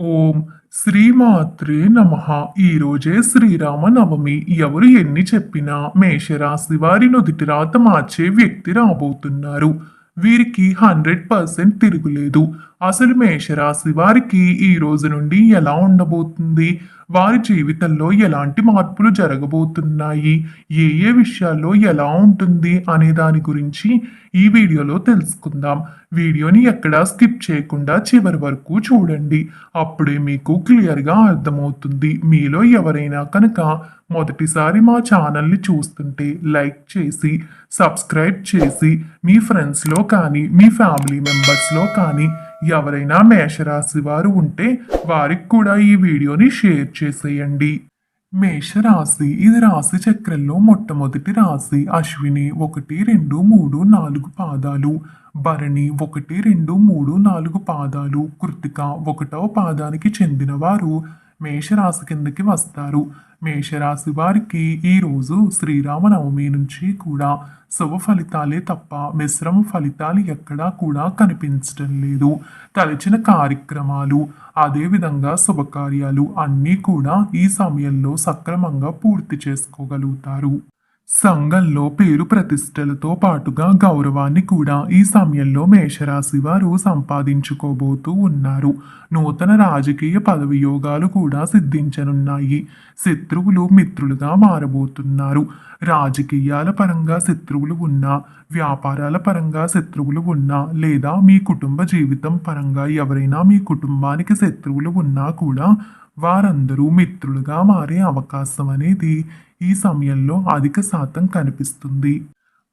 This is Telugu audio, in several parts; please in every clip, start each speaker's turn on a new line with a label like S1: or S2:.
S1: ఓం శ్రీమాత్రే నమ. ఈరోజే రోజే శ్రీరామ నవమి ఎవరు ఎన్ని చెప్పినా మేషరాశి వారి నుదిటి రాత మార్చే వ్యక్తి రాబోతున్నారు. వీరికి హండ్రెడ్ పర్సెంట్ తిరుగులేదు. అసలు మేషరాశి వారికి ఈ రోజు నుండి ఎలా ఉండబోతుంది? వారి జీవితంలో ఎలాంటి మార్పులు జరగబోతున్నాయి? ఏ ఏ విషయాల్లో ఎలా ఉంటుంది? అనే దాని గురించి ఈ వీడియోలో తెలుసుకుందాం. వీడియోని ఎక్కడా స్కిప్ చేయకుండా చివరి వరకు చూడండి. అప్పుడే మీకు క్లియర్గా అర్థమవుతుంది. మీలో ఎవరైనా కనుక మొదటిసారి మా ఛానల్ని చూస్తుంటే లైక్ చేసి సబ్స్క్రైబ్ చేసి మీ ఫ్రెండ్స్లో కానీ మీ ఫ్యామిలీ మెంబర్స్లో కానీ ఎవరైనా మేషరాశి వారు ఉంటే వారికి కూడా ఈ వీడియోని షేర్ చేసేయండి. మేషరాశి ఇది రాశి చక్రంలో మొట్టమొదటి రాశి. అశ్విని ఒకటి రెండు మూడు నాలుగు పాదాలు. భరణి ఒకటి రెండు మూడు నాలుగు పాదాలు. కృతిక ఒకటవ పాదానికి చెందినవారు. మేషరాశి కిందకి వస్తారు. మేషరాశి వారికి ఈ రోజు శ్రీరామనవమి నుంచి కూడా శుభ ఫలితాలే తప్ప మిశ్రమ ఫలితాలు ఎక్కడా కూడా కనిపించడం లేదు. తలచిన కార్యక్రమాలు అదేవిధంగా శుభకార్యాలు అన్నీ కూడా ఈ సమయంలో సక్రమంగా పూర్తి చేసుకోగలుగుతారు. సంఘంలో పేరు ప్రతిష్టలతో పాటుగా గౌరవాన్ని కూడా ఈ సమయంలో మేషరాశి వారు సంపాదించుకోబోతూ ఉన్నారు. నూతన రాజకీయ పదవి యోగాలు కూడా సిద్ధించనున్నాయి. శత్రువులు మిత్రులుగా మారబోతున్నారు. రాజకీయాల పరంగా శత్రువులు ఉన్నా వ్యాపారాల పరంగా శత్రువులు ఉన్నా లేదా మీ కుటుంబ జీవితం పరంగా ఎవరైనా మీ కుటుంబానికి శత్రువులు ఉన్నా కూడా వారందరూ మిత్రులుగా మారే అవకాశం అనేది ఈ సమయంలో అధిక శాతం కనిపిస్తుంది.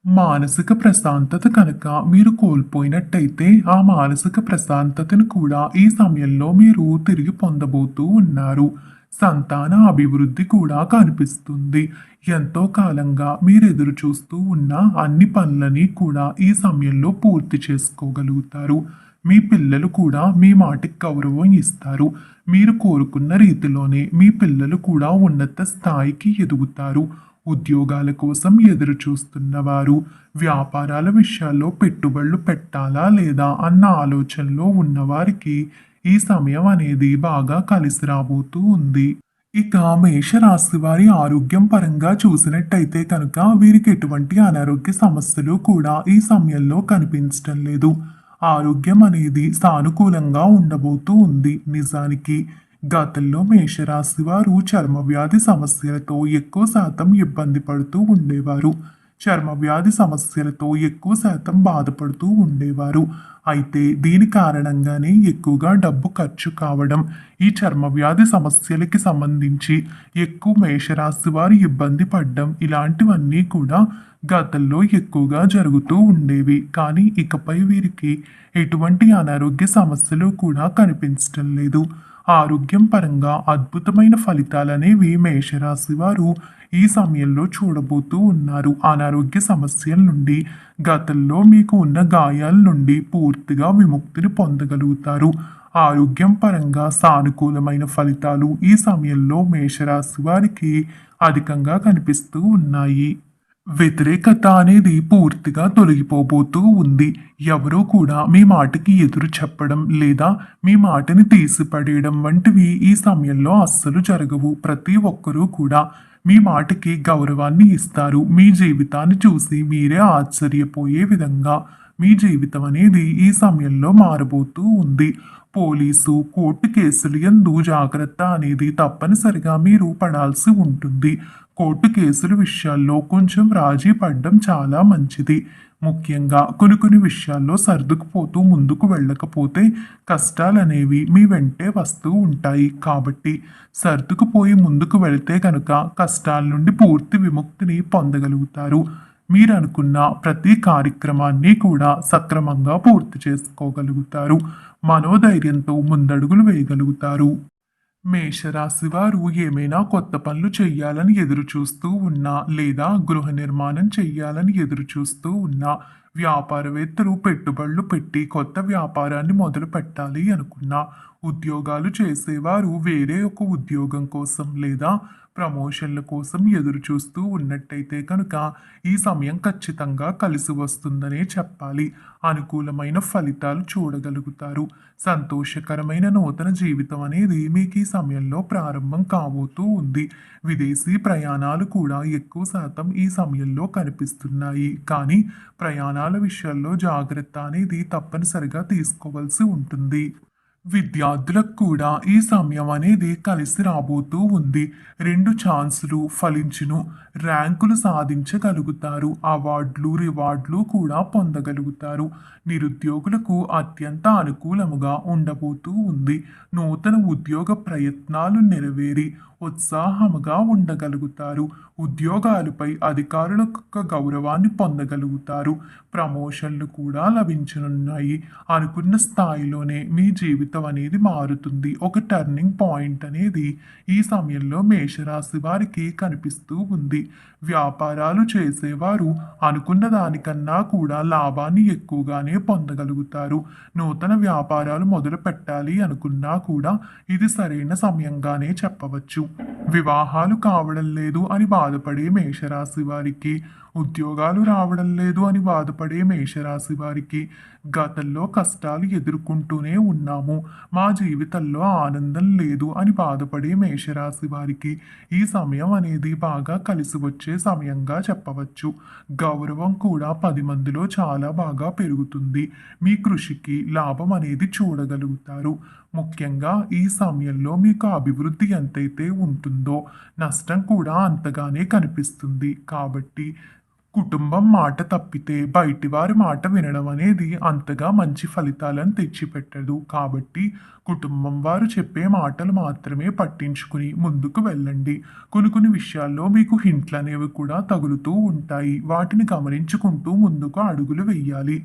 S1: మానసిక ప్రశాంతత కనుక మీరు కోల్పోయినట్టయితే ఆ మానసిక ప్రశాంతతను కూడా ఈ సమయంలో మీరు తిరిగి పొందబోతూ ఉన్నారు. సంతాన అభివృద్ధి కూడా కనిపిస్తుంది. ఎంతో కాలంగా మీరు ఎదురు చూస్తూ ఉన్న అన్ని పనులని కూడా ఈ సమయంలో పూర్తి చేసుకోగలుగుతారు. మీ పిల్లలు కూడా మీ మాటికి గౌరవం ఇస్తారు. మీరు కోరుకున్న రీతిలోనే మీ పిల్లలు కూడా ఉన్నత స్థాయికి ఎదుగుతారు. ఉద్యోగాల కోసం ఎదురు చూస్తున్నవారు వ్యాపారాల విషయాల్లో పెట్టుబడులు పెట్టాలా లేదా అన్న ఆలోచనలో ఉన్నవారికి ఈ సమయం అనేది బాగా కలిసి రాబోతూ ఉంది. ఇక మేషరాశి వారి ఆరోగ్యం పరంగా చూసినట్టయితే కనుక వీరికి ఎటువంటి అనారోగ్య సమస్యలు కూడా ఈ సమయంలో కనిపించడం లేదు. ఆరోగ్యం అనేది సానుకూలంగా ఉండబోతూ ఉంది. నిజానికి గతంలో మేషరాశి వారు చర్మ వ్యాధి సమస్యలతో ఎక్కువ శాతం ఇబ్బంది పడుతూ ఉండేవారు. చర్మ వ్యాధి సమస్యలతో ఎక్కువ శాతం బాధపడుతూ ఉండేవారు. అయితే దీని కారణంగానే ఎక్కువగా డబ్బు ఖర్చు కావడం ఈ చర్మ వ్యాధి సమస్యలకి సంబంధించి ఎక్కువ మేషరాశి వారు ఇబ్బంది పడ్డం ఇలాంటివన్నీ కూడా గతంలో ఎక్కువగా జరుగుతూ ఉండేవి. కానీ ఇకపై వీరికి ఎటువంటి అనారోగ్య సమస్యలు కూడా కనిపించడం లేదు. ఆరోగ్యం పరంగా అద్భుతమైన ఫలితాలనేవి మేషరాశి వారు ఈ సమయంలో చూడబోతూ ఉన్నారు. అనారోగ్య సమస్యల నుండి గతంలో మీకు ఉన్న గాయాల నుండి పూర్తిగా విముక్తిని పొందగలుగుతారు. ఆరోగ్యం పరంగా సానుకూలమైన ఫలితాలు ఈ సమయంలో మేషరాశి వారికి అధికంగా కనిపిస్తూ ఉన్నాయి. వ్యతిరేకత అనేది పూర్తిగా తొలగిపోబోతూ ఉంది. ఎవరూ కూడా మీ మాటకి ఎదురు చెప్పడం లేదా మీ మాటని తీసిపడేయడం వంటివి ఈ సమయంలో అస్సలు జరగవు. ప్రతి ఒక్కరూ కూడా మీ మాటకి గౌరవాన్ని ఇస్తారు. మీ జీవితాన్ని చూసి మీరే ఆశ్చర్యపోయే విధంగా మీ జీవితం అనేది ఈ సమయంలో మారబోతూ ఉంది. పోలీసు కోర్టు కేసులు ఎందు జాగ్రత్త అనేది తప్పనిసరిగా మీరు పడాల్సి ఉంటుంది. కోర్టు కేసుల విషయాల్లో కొంచెం రాజీ పడడం చాలా మంచిది. ముఖ్యంగా కొన్ని కొన్ని విషయాల్లో సర్దుకుపోతూ ముందుకు వెళ్ళకపోతే కష్టాలనేవి మీ వెంటే వస్తూ ఉంటాయి. కాబట్టి సర్దుకుపోయి ముందుకు వెళితే కనుక కష్టాల నుండి పూర్తి విముక్తిని పొందగలుగుతారు. మీరు అనుకున్న ప్రతి కార్యక్రమాన్ని కూడా సక్రమంగా పూర్తి చేసుకోగలుగుతారు. మనోధైర్యంతో ముందడుగులు వేయగలుగుతారు. మేషరాశి వారు ఏమైనా కొత్త పనులు చేయాలని ఎదురు చూస్తూ ఉన్నా లేదా గృహ నిర్మాణం చేయాలని ఎదురు చూస్తూ ఉన్నా వ్యాపారవేత్తలు పెట్టుబడులు పెట్టి కొత్త వ్యాపారాన్ని మొదలు పెట్టాలి అనుకున్నా ఉద్యోగాలు చేసేవారు వేరే ఒక ఉద్యోగం కోసం లేదా ప్రమోషన్ల కోసం ఎదురు చూస్తూ ఉన్నట్టయితే కనుక ఈ సమయం ఖచ్చితంగా కలిసి వస్తుందనే చెప్పాలి. అనుకూలమైన ఫలితాలు చూడగలుగుతారు. సంతోషకరమైన నూతన జీవితం అనేది మీకు ఈ సమయంలో ప్రారంభం కాబోతూ ఉంది. విదేశీ ప్రయాణాలు కూడా ఎక్కువ శాతం ఈ సమయంలో కనిపిస్తున్నాయి. కానీ ప్రయాణాల విషయాల్లో జాగ్రత్త అనేది తప్పనిసరిగా తీసుకోవాల్సి ఉంటుంది. విద్యార్థులకు కూడా ఈ సమయం అనేది కలిసి రాబోతూ ఉంది. రెండు ఛాన్సులు ఫలించును. ర్యాంకులు సాధించగలుగుతారు. అవార్డులు రివార్డులు కూడా పొందగలుగుతారు. నిరుద్యోగులకు అత్యంత అనుకూలముగా ఉండబోతూ ఉంది. నూతన ఉద్యోగ ప్రయత్నాలు నెరవేరి ఉత్సాహముగా ఉండగలుగుతారు. ఉద్యోగాలపై అధికారుల యొక్క గౌరవాన్ని పొందగలుగుతారు. ప్రమోషన్లు కూడా లభించనున్నాయి. అనుకున్న స్థాయిలోనే మీ జీవితం అనేది మారుతుంది. ఒక టర్నింగ్ పాయింట్ అనేది ఈ సమయంలో మేషరాశి వారికి కనిపిస్తూ ఉంది. వ్యాపారాలు చేసేవారు అనుకున్న దానికన్నా కూడా లాభాన్ని ఎక్కువగానే పొందగలుగుతారు. నూతన వ్యాపారాలు మొదలు పెట్టాలి అనుకున్నా కూడా ఇది సరైన సమయంగానే చెప్పవచ్చు. వివాహాలు కావడం లేదు అని బాధపడే మేషరాశి వారికి ఉద్యోగాలు రావడం లేదు అని బాధపడే మేషరాశి వారికి గతంలో కష్టాలు ఎదుర్కొంటూనే ఉన్నాము. మా జీవితంలో ఆనందం లేదు అని బాధపడే మేషరాశి వారికి ఈ సమయం అనేది బాగా కలిసి వచ్చే సమయంగా చెప్పవచ్చు. గౌరవం కూడా పది మందిలో చాలా బాగా పెరుగుతుంది. మీ కృషికి లాభం అనేది చూడగలుగుతారు. ముఖ్యంగా ఈ సమయంలో మీకు అభివృద్ధి ఎంతైతే ఉంటుందో నష్టం కూడా అంతగానే కనిపిస్తుంది. కాబట్టి కుటుంబం మాట తప్పితే బయటి వారి మాట వినడం అనేది అంతగా మంచి ఫలితాలను తెచ్చిపెట్టదు. కాబట్టి కుటుంబం వారు చెప్పే మాటలు మాత్రమే పట్టించుకుని ముందుకు వెళ్ళండి. కొన్ని కొన్ని విషయాల్లో మీకు హింట్లు అనేవి కూడా తగులుతూ ఉంటాయి. వాటిని గమనించుకుంటూ ముందుకు అడుగులు వెయ్యాలి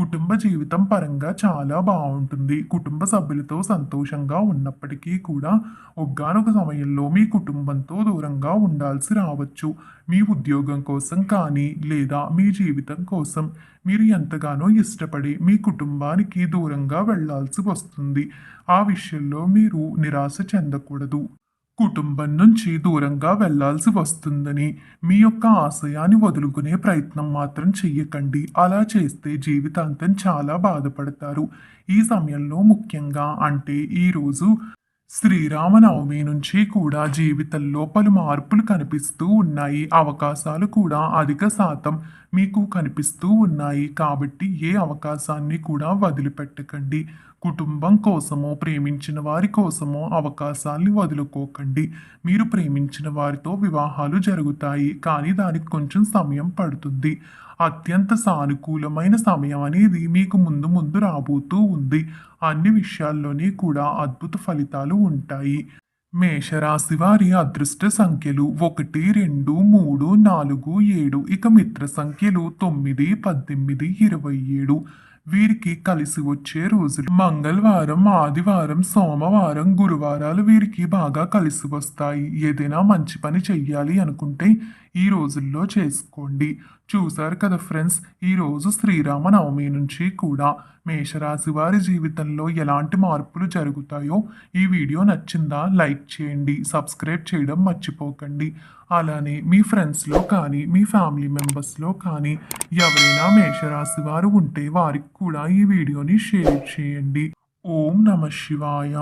S1: కుటుంబ జీవితం పరంగా చాలా బాగుంటుంది. కుటుంబ సభ్యులతో సంతోషంగా ఉన్నప్పటికీ కూడా ఒగ్గానొక సమయంలో మీ కుటుంబంతో దూరంగా ఉండాల్సి రావచ్చు. మీ ఉద్యోగం కోసం కానీ లేదా మీ జీవితం కోసం మీరు ఎంతగానో ఇష్టపడి మీ కుటుంబానికి దూరంగా వెళ్ళాల్సి వస్తుంది. ఆ విషయంలో మీరు నిరాశ చెందకూడదు. కుటుంబం నుంచి దూరంగా వెళ్ళాల్సి వస్తుందని మీ యొక్క ఆశయాన్ని వదులుకునే ప్రయత్నం మాత్రం చెయ్యకండి. అలా చేస్తే జీవితాంతం చాలా బాధపడతారు. ఈ సమయంలో ముఖ్యంగా అంటే ఈరోజు శ్రీరామనవమి నుంచి కూడా జీవితంలో పలు మార్పులు కనిపిస్తూ ఉన్నాయి. అవకాశాలు కూడా అధిక శాతం మీకు కనిపిస్తూ ఉన్నాయి. కాబట్టి ఏ అవకాశాన్ని కూడా వదిలిపెట్టకండి. కుటుంబం కోసమో ప్రేమించిన వారి కోసమో అవకాశాన్ని వదులుకోకండి. మీరు ప్రేమించిన వారితో వివాహాలు జరుగుతాయి. కానీ దానికి కొంచెం సమయం పడుతుంది. అత్యంత సానుకూలమైన సమయం అనేది మీకు ముందు ముందు రాబోతూ ఉంది. అన్ని విషయాల్లోనే కూడా అద్భుత ఫలితాలు ఉంటాయి. మేషరాశి వారి అదృష్ట సంఖ్యలు ఒకటి రెండు మూడు నాలుగు ఏడు ఇక మిత్ర సంఖ్యలు తొమ్మిది పద్దెనిమిది ఇరవై ఏడు. వీరికి కలిసి వచ్చే రోజులు మంగళవారం ఆదివారం సోమవారం గురువారాలు వీరికి బాగా కలిసి వస్తాయి. ఏదైనా మంచి పని చెయ్యాలి అనుకుంటే ఈ రోజుల్లో చేసుకోండి. చూశారు కదా ఫ్రెండ్స్ ఈరోజు శ్రీరామనవమి శ్రీరామ నవమి నుంచి కూడా మేషరాశి వారి జీవితంలో ఎలాంటి మార్పులు జరుగుతాయో ఈ వీడియో నచ్చిందా లైక్ చేయండి సబ్స్క్రైబ్ చేయడం మర్చిపోకండి. అలానే మీ ఫ్రెండ్స్లో కానీ మీ ఫ్యామిలీ మెంబర్స్లో కానీ ఎవరైనా మేషరాశి వారు ఉంటే వారికి కూడా ఈ వీడియోని షేర్ చేయండి. ఓం నమ శివాయ.